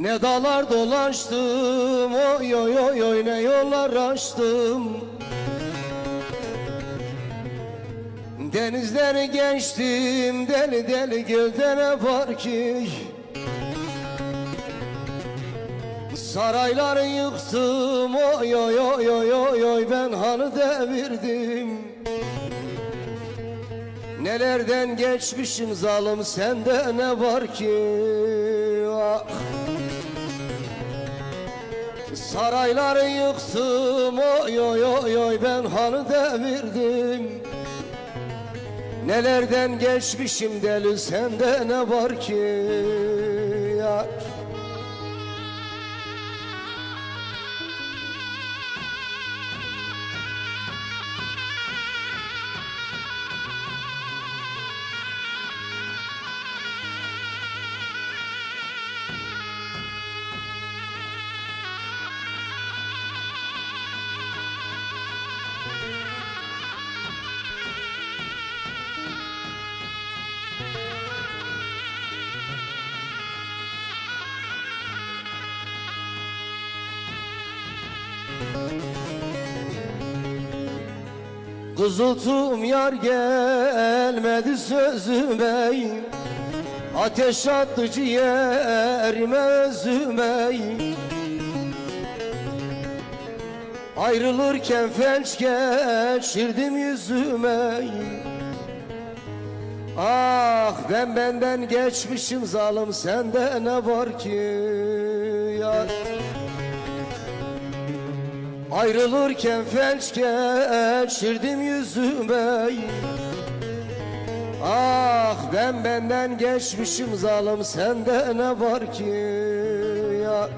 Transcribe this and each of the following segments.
Ne dağlar dolaştım Oy oy oy oy ne yollar açtım. Denizleri geçtim deli deli gölde ne var ki? Sarayları yıktım oy oy oy oy oy oy ben hanı devirdim. Nelerden geçmişim zalim sende ne var ki? Ah. Sarayları yıktım oy oy oy oy ben hanı devirdim. Nelerden geçmişim deli sende ne var ki? Ya Kızıltım yar gelmedi sözüme. Ateş attı ciğerime özüme. Ayrılırken felç geçirdim yüzüme. Ah ben benden geçmişim zalim sende ne var ki yar Ayrılırken felç geçirdim yüzüme. Ah ben benden geçmişim zalim sende ne var ki ya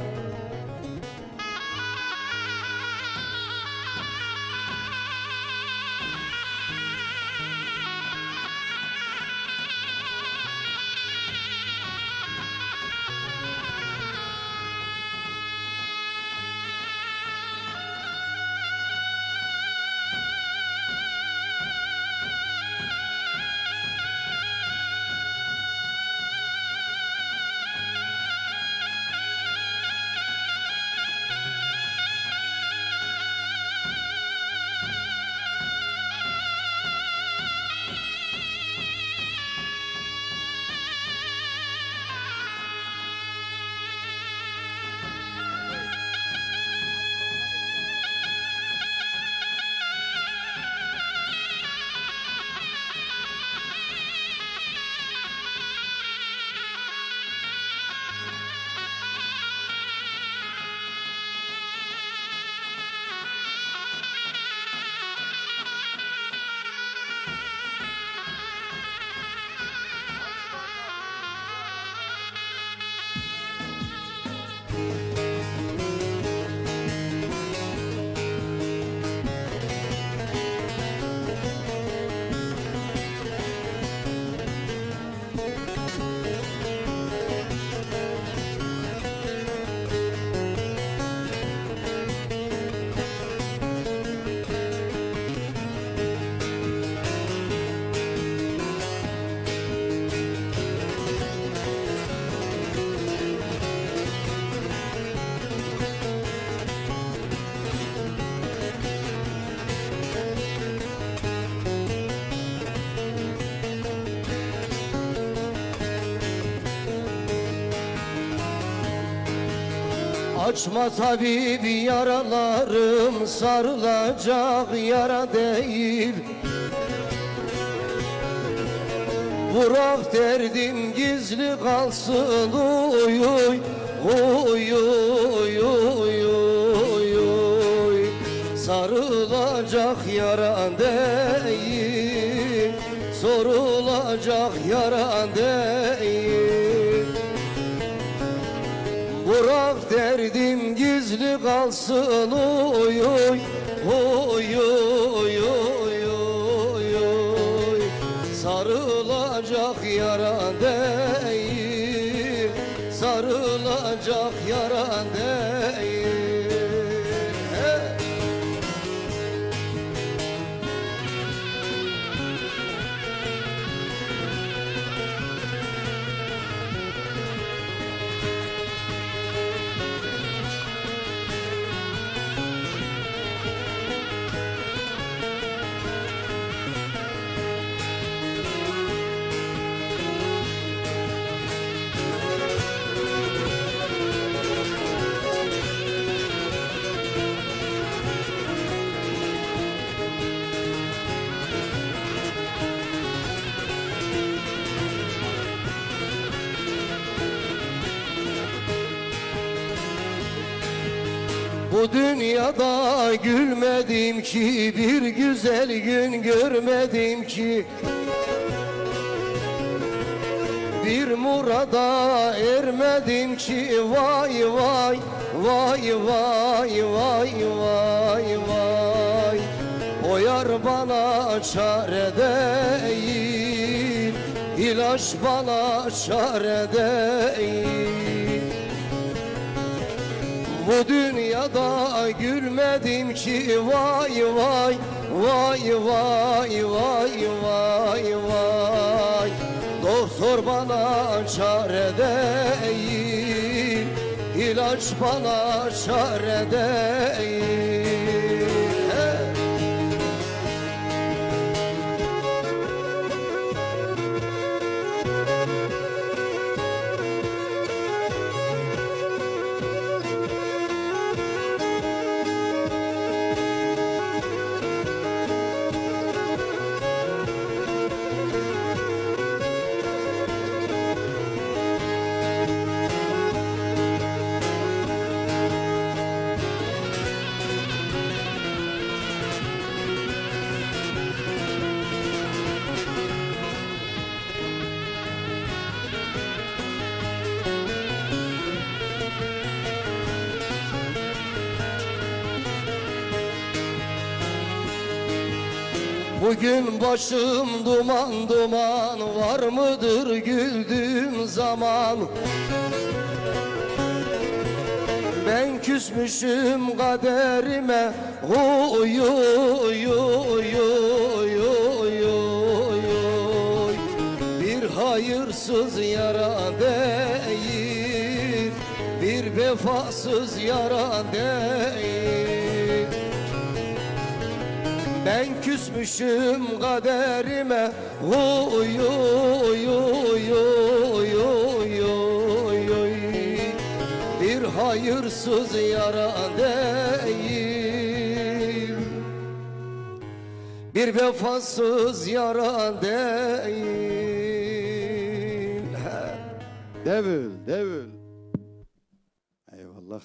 Açma tabibi yaralarım sarılacak yara değil. Bırak derdim gizli kalsın uy uy uy uy Sarılacak yara değil Sorulacak yara değil derdim gizli kalsın oy oy oy oy oy oy Sarılacak yara değil dünyada gülmedim ki bir güzel gün görmedim ki. Bir murada ermedim ki vay vay vay vay vay vay vay. O yar bana çare değil ilaç bana çare değil bu dünyada gülmedim ki vay vay vay vay vay vay vay. Doktor bana çare değil ilaç bana çare değil Bugün başım duman duman var mıdır güldüğüm zaman? Ben küsmüşüm kaderime Huy huy huy huy huy huy Bir hayırsız yara değil Bir vefasız yara değil ben küsmüşüm kaderime Huy huy huy huy huy huy Bir hayırsız yara değil Bir vefasız yara değil Devil, devil. Eyvallah.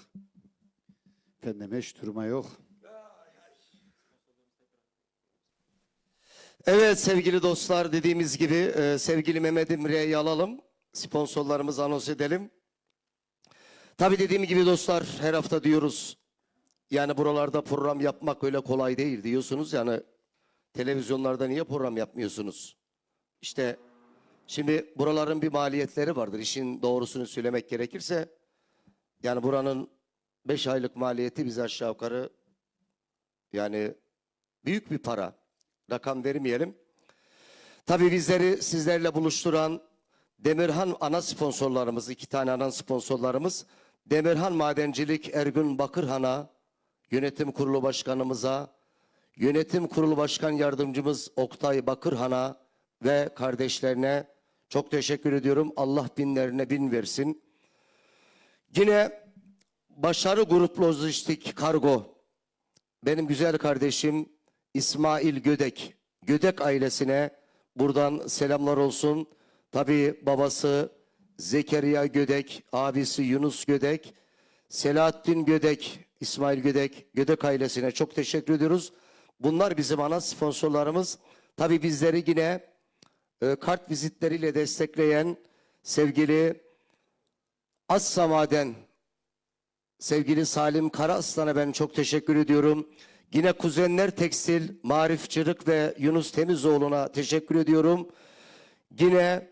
Efendim hiç durma yok. Evet sevgili dostlar dediğimiz gibi e, sevgili Mehmet İmre'yi alalım. Sponsorlarımızı anons edelim. Tabii dediğim gibi dostlar her hafta diyoruz. Yani buralarda program yapmak öyle kolay değil diyorsunuz. Yani televizyonlarda niye program yapmıyorsunuz? İşte şimdi buraların bir maliyetleri vardır. İşin doğrusunu söylemek gerekirse. Yani buranın 5 aylık maliyeti bize aşağı yukarı yani büyük bir para. Rakam vermeyelim. Tabii bizleri sizlerle buluşturan Demirhan ana sponsorlarımız, iki tane ana sponsorlarımız. Demirhan Madencilik Ergün Bakırhan'a, yönetim kurulu başkanımıza, yönetim kurulu başkan yardımcımız Oktay Bakırhan'a ve kardeşlerine çok teşekkür ediyorum. Allah binlerine bin versin. Yine Başarı Grup Lojistik Kargo benim güzel kardeşim İsmail Gödek, Gödek ailesine buradan selamlar olsun. Tabii babası Zekeriya Gödek, abisi Yunus Gödek, Selahattin Gödek, İsmail Gödek, Gödek ailesine çok teşekkür ediyoruz. Bunlar bizim ana sponsorlarımız. Tabii bizleri yine e, kart vizitleriyle destekleyen sevgili Assa Maden Sevgili Salim Karaaslan'a ben çok teşekkür ediyorum. Yine Kuzenler Tekstil, Marif Çırık ve Yunus Temizoğlu'na teşekkür ediyorum. Yine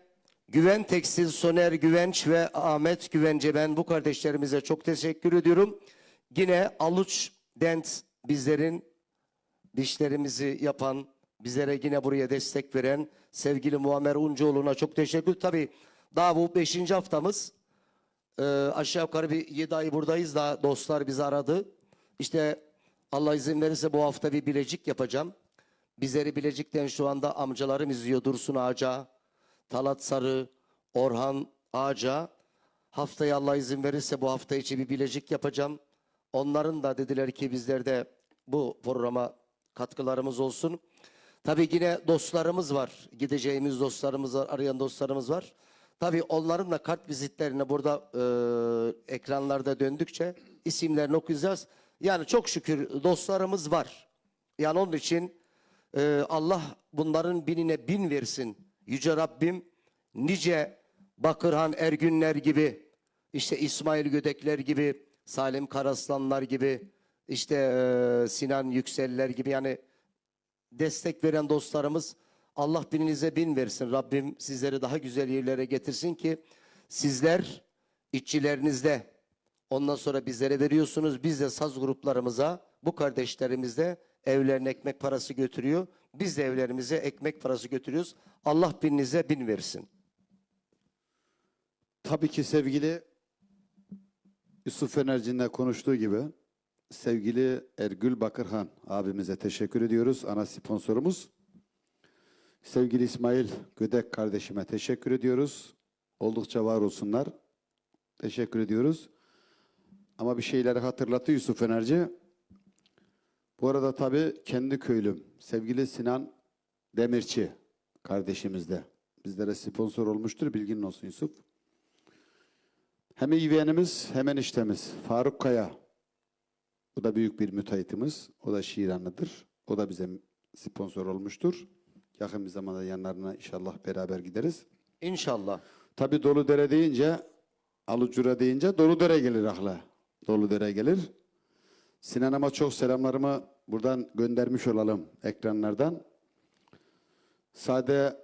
Güven Tekstil, Soner Güvenç ve Ahmet Güvence ben bu kardeşlerimize çok teşekkür ediyorum. Yine Aluç Dent bizlerin dişlerimizi yapan, bizlere yine buraya destek veren sevgili Muammer Uncuoğlu'na çok teşekkür. Tabii daha bu beşinci haftamız. Ee, aşağı yukarı bir 7 ay buradayız da dostlar bizi aradı. İşte Allah izin verirse bu hafta bir bilecik yapacağım. Bizleri Bilecik'ten şu anda amcalarım izliyor. Dursun Ağaca, Talat Sarı, Orhan Ağaca. Haftaya Allah izin verirse bu hafta içi bir bilecik yapacağım. Onların da dediler ki bizlerde bu programa katkılarımız olsun. Tabii yine dostlarımız var. Gideceğimiz dostlarımız var, arayan dostlarımız var. Tabii onların da kart vizitlerini burada e, ekranlarda döndükçe isimlerini okuyacağız. Yani çok şükür dostlarımız var. Yani onun için e, Allah bunların binine bin versin. Yüce Rabbim nice Bakırhan Ergünler gibi, işte İsmail Gödekler gibi, Salim Karaslanlar gibi, işte e, Sinan Yükseller gibi yani destek veren dostlarımız Allah bininize bin versin. Rabbim sizleri daha güzel yerlere getirsin ki sizler işçilerinizde ondan sonra bizlere veriyorsunuz. Biz de saz gruplarımıza bu kardeşlerimiz de evlerine ekmek parası götürüyor. Biz de evlerimize ekmek parası götürüyoruz. Allah bininize bin versin. Tabii ki sevgili Yusuf Enerji'nin de konuştuğu gibi sevgili Ergül Bakırhan abimize teşekkür ediyoruz. Ana sponsorumuz. Sevgili İsmail Gödek kardeşime teşekkür ediyoruz. Oldukça var olsunlar. Teşekkür ediyoruz. Ama bir şeyleri hatırlattı Yusuf Enerji. Bu arada tabii kendi köylüm sevgili Sinan Demirci kardeşimiz de bizlere sponsor olmuştur. Bilgin olsun Yusuf. Hem yeğenimiz hem eniştemiz Faruk Kaya. Bu da büyük bir müteahhitimiz. O da Şiranlıdır. O da bize sponsor olmuştur. Yakın bir zamanda yanlarına inşallah beraber gideriz. İnşallah. Tabii dolu dere deyince, alucura deyince dolu dere gelir akla. Dolu dere gelir. Sinan'ıma çok selamlarımı buradan göndermiş olalım ekranlardan. Sade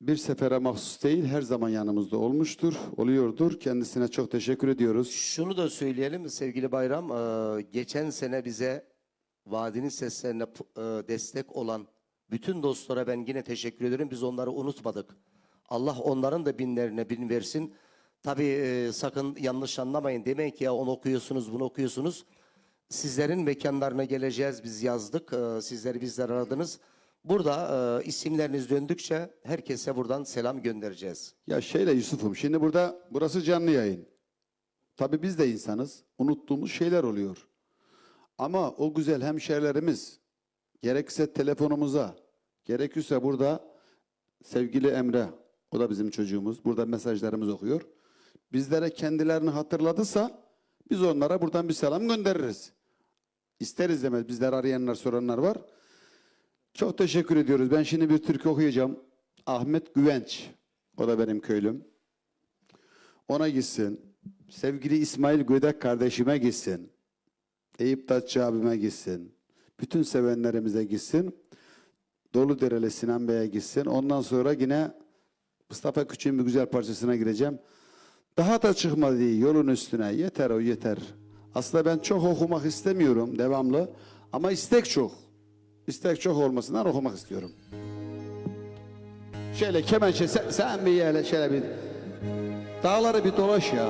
bir sefere mahsus değil, her zaman yanımızda olmuştur, oluyordur. Kendisine çok teşekkür ediyoruz. Şunu da söyleyelim sevgili Bayram. eee, geçen sene bize vadinin seslerine eee, destek olan bütün dostlara ben yine teşekkür ederim. Biz onları unutmadık. Allah onların da binlerine bin versin. Tabii eee, sakın yanlış anlamayın. Demeyin ki ya onu okuyorsunuz, bunu okuyorsunuz. Sizlerin mekanlarına geleceğiz biz yazdık. Eee, sizleri bizler aradınız. Burada eee, isimleriniz döndükçe herkese buradan selam göndereceğiz. Ya şeyle Yusuf'um, şimdi burada burası canlı yayın. Tabii biz de insanız, unuttuğumuz şeyler oluyor. Ama o güzel hemşerilerimiz, gerekirse telefonumuza, gerekirse burada sevgili Emre, o da bizim çocuğumuz, burada mesajlarımız okuyor. Bizlere kendilerini hatırladıysa biz onlara buradan bir selam göndeririz. İsteriz demez, bizler arayanlar, soranlar var. Çok teşekkür ediyoruz. Ben şimdi bir türkü okuyacağım. Ahmet Güvenç. O da benim köylüm. Ona gitsin. Sevgili İsmail Gödek kardeşime gitsin. Eyüp Datçı abime gitsin. Bütün sevenlerimize gitsin. Dolu Dereli Sinan Bey'e gitsin. Ondan sonra yine Mustafa Küçük'ün bir güzel parçasına gireceğim. Daha da çıkmadı yolun üstüne. Yeter o yeter. Aslında ben çok okumak istemiyorum devamlı. Ama istek çok. İstek çok olmasından okumak istiyorum. Şöyle kemençe sen, sen bir yerle şöyle bir dağları bir dolaş ya.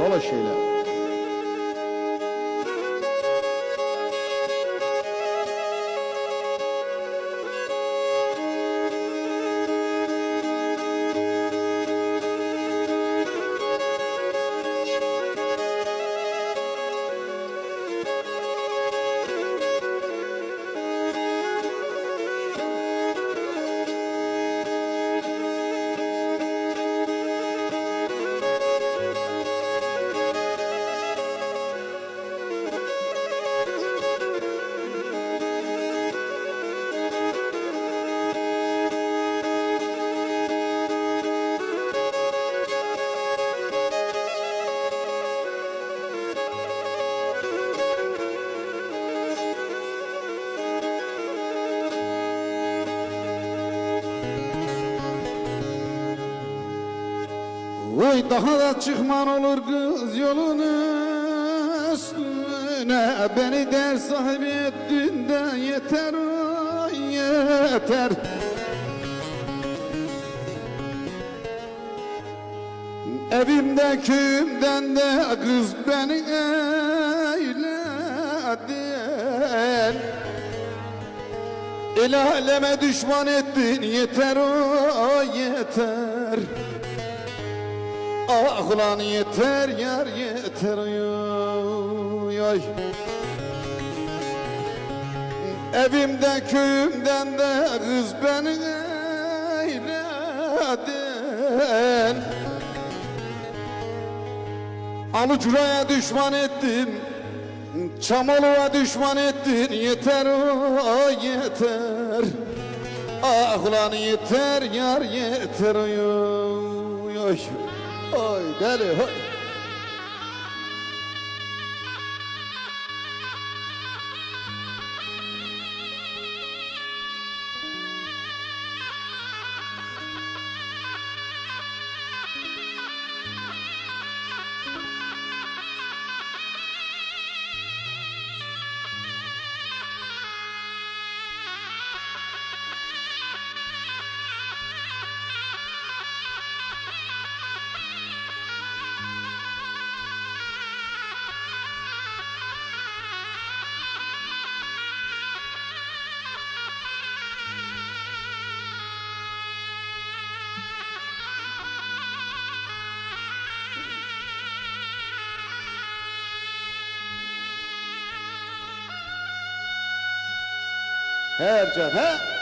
Dolaş şöyle. Daha da çıkman olur kız yolun üstüne. Beni der sahibi ettin de yeter yeter. Evimde köyümden de kız beni eyledin El aleme düşman ettin yeter o yeter Ah yeter yar yeter oy oy. Evimde köyümden de kız beni eyledin Alıcuraya düşman ettin Çamoluğa düşman ettin yeter o yeter. Ah yeter yar yeter oy oy oy Oy deli oy Hercan he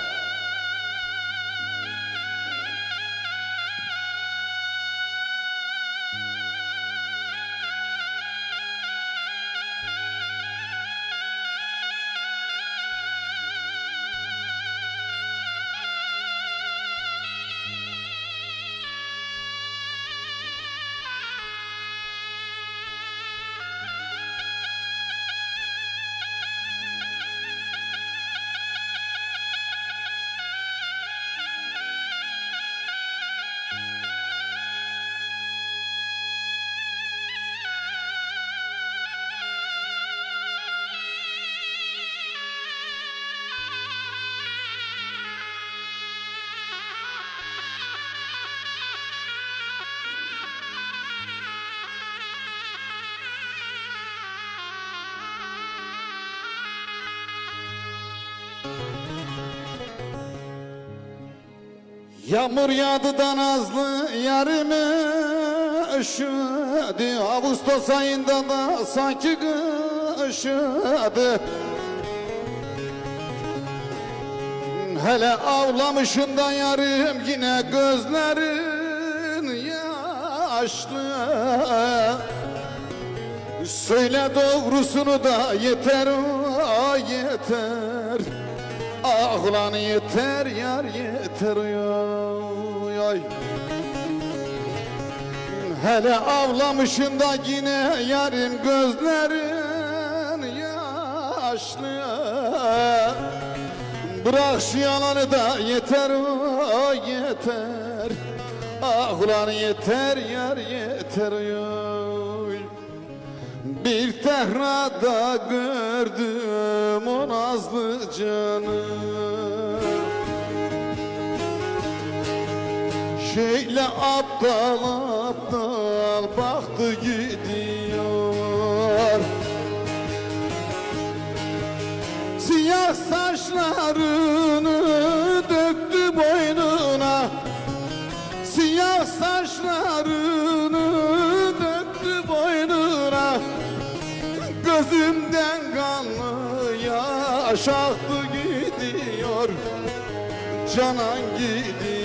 Yağmur yağdı da nazlı yarime üşüdü. Ağustos ayında da sanki üşüdü Hele avlamışın da yarım yine gözlerin yaşlı. Söyle doğrusunu da yeter o yeter ulan yeter yar yeter oy oy Hele avlamışın da yine yarın gözlerin yaşlı. Bırak şu yalanı da yeter o yeter. Ah yeter yar yeter oy. Bir tehrada gördüm o nazlı canı Şöyle aptal aptal baktı gidiyor. Siyah saçlarını döktü boynuna. Siyah saçlarını döktü boynuna. Gözümden kanlı yaş aktı gidiyor. Canan gidiyor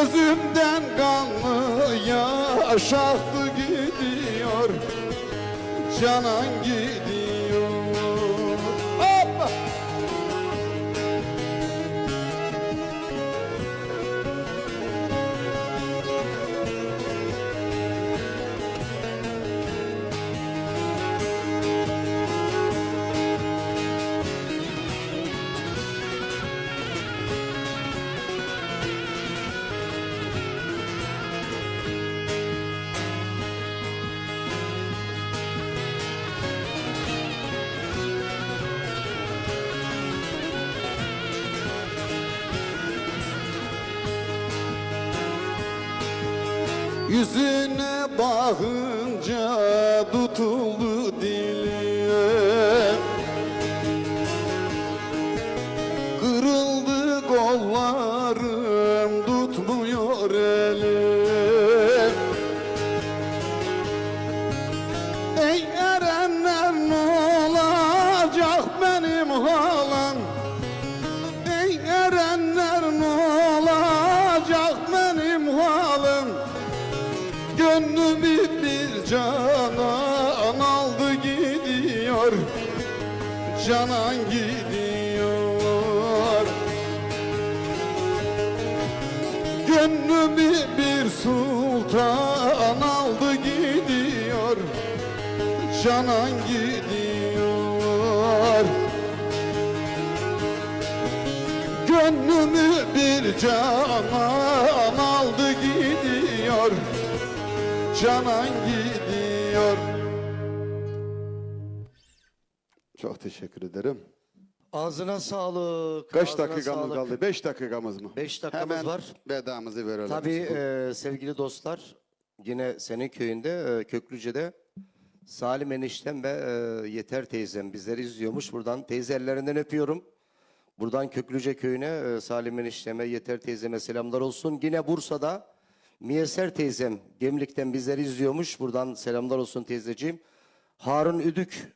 Gözümden kanlı yaş aktı gidiyor. Canan gidiyor Yüzüne bakınca tutuldu Gönlümü bir canan aldı gidiyor Canan gidiyor Çok teşekkür ederim. Ağzına sağlık. Kaç ağzına dakikamız sağlık. kaldı? Beş dakikamız mı? Beş dakikamız Hemen var. vedamızı verelim. Tabii e, sevgili dostlar yine senin köyünde e, Köklüce'de Salim eniştem ve e, Yeter teyzem bizleri izliyormuş. Buradan teyze ellerinden öpüyorum. Buradan Köklüce köyüne e, Salim enişteme, Yeter teyzeme selamlar olsun. Yine Bursa'da Miyeser teyzem Gemlik'ten bizleri izliyormuş. Buradan selamlar olsun teyzeciğim. Harun Üdük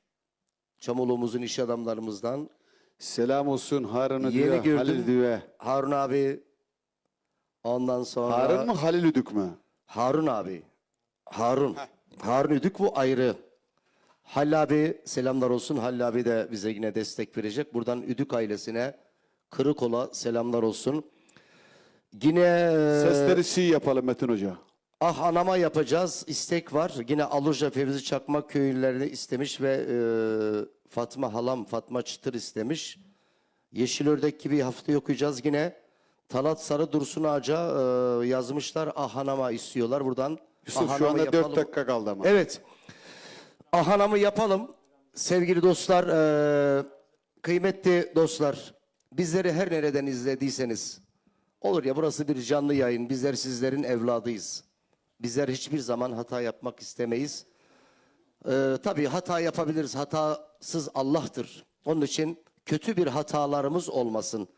Çamoluğumuzun iş adamlarımızdan. Selam olsun Harun Yeni Düve, gördüm. Halil Düve. Harun abi ondan sonra Harun mu Halil Üdük mü? Harun abi. Harun. Harun Üdük bu ayrı. Halil abi selamlar olsun. Halil abi de bize yine destek verecek. Buradan Üdük ailesine Kırıkola selamlar olsun. Yine Sesleri si yapalım Metin Hoca. ah anama yapacağız. istek var. Yine Aluca Fevzi Çakmak köylerini istemiş ve e, Fatma halam Fatma Çıtır istemiş. Yeşil Ördek gibi haftaya okuyacağız yine. Talat Sarı Dursun Ağaca e, yazmışlar. Ah anama istiyorlar buradan. Yusuf Ah şu anda dört yapalım. dakika kaldı ama. Evet. Ahanamı yapalım. Sevgili dostlar, eee, kıymetli dostlar, bizleri her nereden izlediyseniz, olur ya burası bir canlı yayın, bizler sizlerin evladıyız. Bizler hiçbir zaman hata yapmak istemeyiz. Eee tabii hata yapabiliriz, hatasız Allah'tır. Onun için kötü bir hatalarımız olmasın.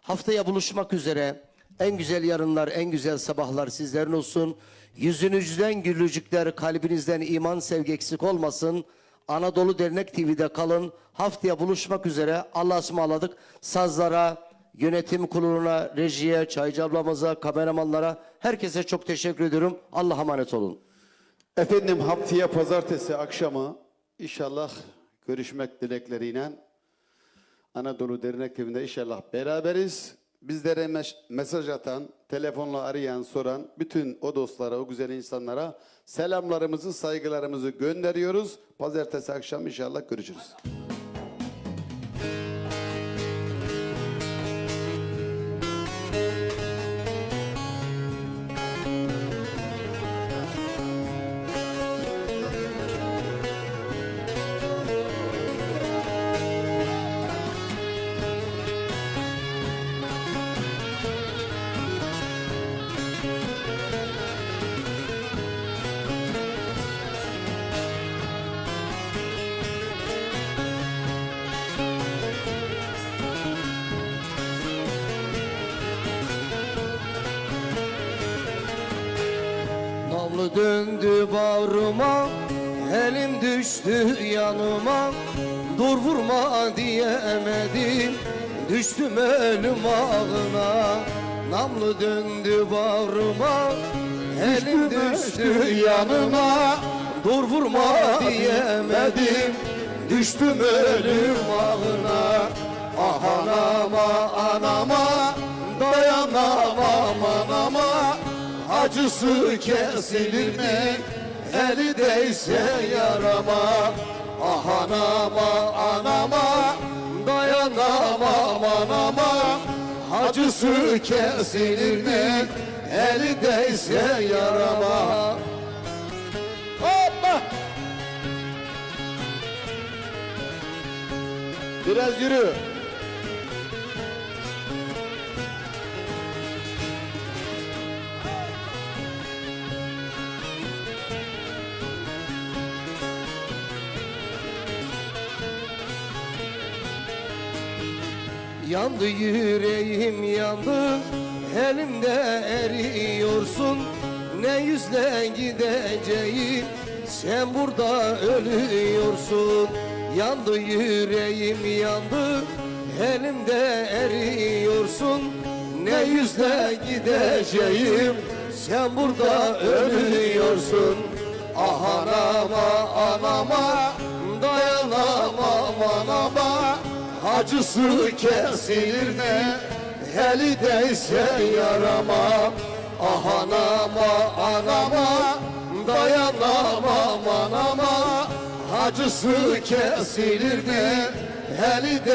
Haftaya buluşmak üzere. En güzel yarınlar, en güzel sabahlar sizlerin olsun. Yüzünüzden gülücükler, kalbinizden iman sevgi eksik olmasın. Anadolu Dernek TV'de kalın. Haftaya buluşmak üzere. Allah'a ısmarladık. Sazlara, yönetim kuruluna, rejiye, çaycı ablamıza, kameramanlara, herkese çok teşekkür ediyorum. Allah'a emanet olun. Efendim haftaya pazartesi akşamı inşallah görüşmek dilekleriyle Anadolu Dernek Evi'nde inşallah beraberiz. Bizlere mes- mesaj atan, telefonla arayan, soran bütün o dostlara, o güzel insanlara selamlarımızı, saygılarımızı gönderiyoruz. Pazartesi akşam inşallah görüşürüz. Döndü bağrıma Elim düştü yanıma. Dur vurma diyemedim Düştüm ölüm ağına. Namlu döndü bağrıma Elim düştü yanıma. Dur vurma diyemedim Düştüm ölüm ağına. Ah anama anama Dayanamam anama Acısı kesilir mi? Eli değse yarama Ah anama anama Dayanamam anama Acısı kesilir mi? Eli yarama Hoppa! Biraz yürü. Yandı yüreğim yandı Elimde eriyorsun. Ne yüzle gideceğim Sen burada ölüyorsun. Yandı yüreğim yandı Elimde eriyorsun. Ne yüzle gideceğim Sen burada ölüyorsun. Ah anama anama Dayanamam anama Acısı kesilir de Eli değse yarama. Ah anama anama Dayanamam anama. Acısı kesilir de Eli de